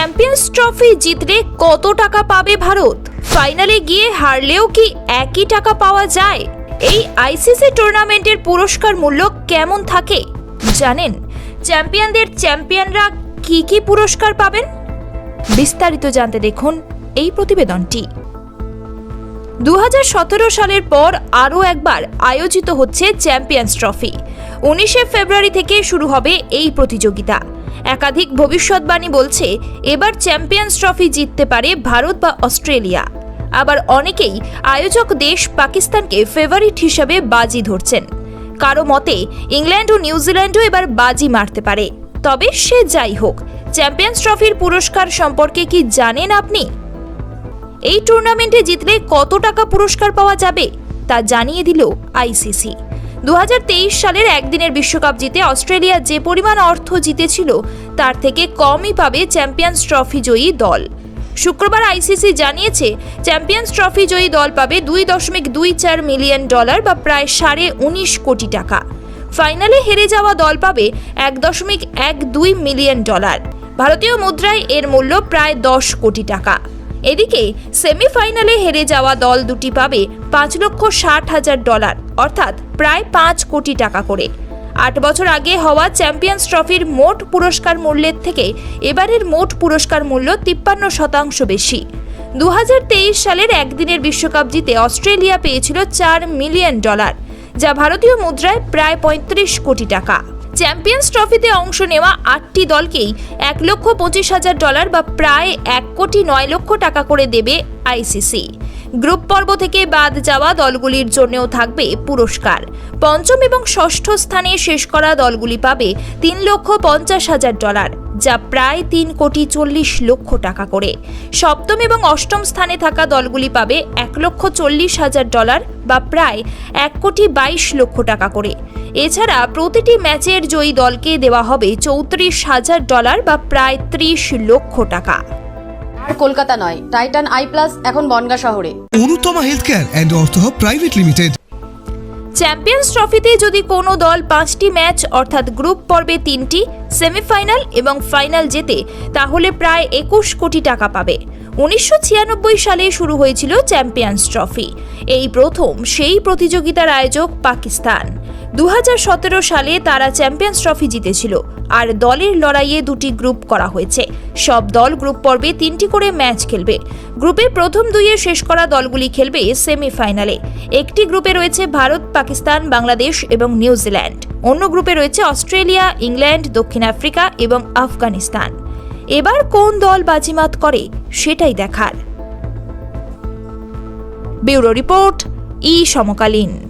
Champions trophy জিতলে কত টাকা পাবে ভারত? ফাইনালে গিয়ে হারলেও কি একই টাকা পাওয়া যায়? এই আইসিসি টুর্নামেন্টের পুরস্কার মূল্য কেমন থাকে? জানেন চ্যাম্পিয়নদের চ্যাম্পিয়নরা কি কি পুরস্কার পাবেন? বিস্তারিত জানতে দেখুন এই প্রতিবেদনটি। দু হাজার সতেরো সালের পর আরও একবার আয়োজিত হচ্ছে চ্যাম্পিয়ন্স ট্রফি উনিশে ফেব্রুয়ারি থেকে শুরু হবে এই প্রতিযোগিতা। একাধিক ভবিষ্যৎবাণী বলছে, এবার চ্যাম্পিয়ন্স ট্রফি জিততে পারে ভারত বা অস্ট্রেলিয়া। আবার অনেকেই আয়োজক দেশ পাকিস্তানকে ফেভারিট হিসাবে বাজি ধরছেন। কারও মতে, ইংল্যান্ড ও নিউজিল্যান্ডও এবার বাজি মারতে পারে। তবে সে যাই হোক, চ্যাম্পিয়ন্স ট্রফির পুরস্কার সম্পর্কে কি জানেন আপনি? এই টুর্নামেন্টে জিতলে কত টাকা পুরস্কার পাওয়া যাবে, তা জানিয়ে দিল আইসিসি। দু হাজার তেইশ সালের একদিনের বিশ্বকাপ জিতে অস্ট্রেলিয়া যে পরিমাণ অর্থ জিতেছিল, তার থেকে কমই পাবে চ্যাম্পিয়ন্স ট্রফি জয়ী দল। শুক্রবার আইসিসি জানিয়েছে, চ্যাম্পিয়ন্স ট্রফি জয়ী দল পাবে দুই দশমিক দুই চার মিলিয়ন ডলার বা প্রায় সাড়ে উনিশ কোটি টাকা। ফাইনালে হেরে যাওয়া দল পাবে এক দশমিক এক দুই মিলিয়ন ডলার। ভারতীয় মুদ্রায় এর মূল্য প্রায় দশ কোটি টাকা। এদিকে, সেমিফাইনালে হেরে যাওয়া দল দুটি পাবে পাঁচ লক্ষ ষাট হাজার ডলার, অর্থাৎ প্রায় পাঁচ কোটি টাকা করে। আট বছর আগে হওয়া চ্যাম্পিয়ন্স ট্রফির মোট পুরস্কার মূল্যের থেকে এবারের মোট পুরস্কার মূল্য তিপ্পান্ন শতাংশ বেশি। দু হাজার তেইশ সালের একদিনের বিশ্বকাপ জিতে অস্ট্রেলিয়া পেয়েছিল চার মিলিয়ন ডলার, যা ভারতীয় মুদ্রায় প্রায় পঁয়ত্রিশ কোটি টাকা। চ্যাম্পিয়ন্স ট্রফিতে অংশ নেওয়া আটটি দলকেই এক লক্ষ পঁচিশ হাজার ডলার বা প্রায় এক কোটি নয় লক্ষ টাকা করে দেবে আইসিসি। গ্রুপ পর্ব থেকে বাদ যাওয়া দলগুলির জন্যও থাকবে পুরস্কার। পঞ্চম এবং ষষ্ঠ স্থানে শেষ করা দলগুলি পাবে তিন লক্ষ পঞ্চাশ হাজার ডলার, যা প্রায় তিন কোটি চল্লিশ লক্ষ টাকা করে। সপ্তম এবং অষ্টম স্থানে থাকা দলগুলি পাবে এক লক্ষ চল্লিশ হাজার ডলার বা প্রায় এক কোটি বাইশ লক্ষ টাকা করে। এছাড়া প্রতিটি ম্যাচের জয়ী দলকে দেওয়া হবে চৌত্রিশ হাজার ডলার বা প্রায় ত্রিশ লক্ষ টাকা। আর কলকাতা নয় টাইটান আই প্লাস এখন বনগা শহরে। অনুতমা হেলথ কেয়ার অ্যান্ড অর্থ প্রাইভেট লিমিটেড চ্যাম্পিয়ন্স ট্রফিতে যদি কোনো দল পাঁচটি ম্যাচ অর্থাৎ গ্রুপ পর্বে তিনটি সেমিফাইনাল এবং ফাইনাল জেতে তাহলে প্রায় একুশ কোটি টাকা পাবে। উনিশশো ছিয়ানব্বই সালে শুরু হয়েছিল চ্যাম্পিয়ন্স ট্রফি। এই প্রথম সেই প্রতিযোগিতার আয়োজক পাকিস্তান। দু হাজার সতেরো সালে তারা চ্যাম্পিয়ন্স ট্রফি জিতেছিল, আর দলের লড়াইয়ে দুটি গ্রুপ করা হয়েছে। সব দল গ্রুপ পর্বে তিনটি করে ম্যাচ খেলবে। গ্রুপে প্রথম দুইয়ে শেষ করা দলগুলি খেলবে সেমিফাইনালে। একটি গ্রুপে রয়েছে ভারত, পাকিস্তান, বাংলাদেশ এবং নিউজিল্যান্ড। অন্য গ্রুপে রয়েছে অস্ট্রেলিয়া, ইংল্যান্ড, দক্ষিণ আফ্রিকা এবং আফগানিস্তান। এবার কোন দল বাজিমাত করে, সেটাই দেখার। ব্যুরো রিপোর্ট, ই সমকালীন।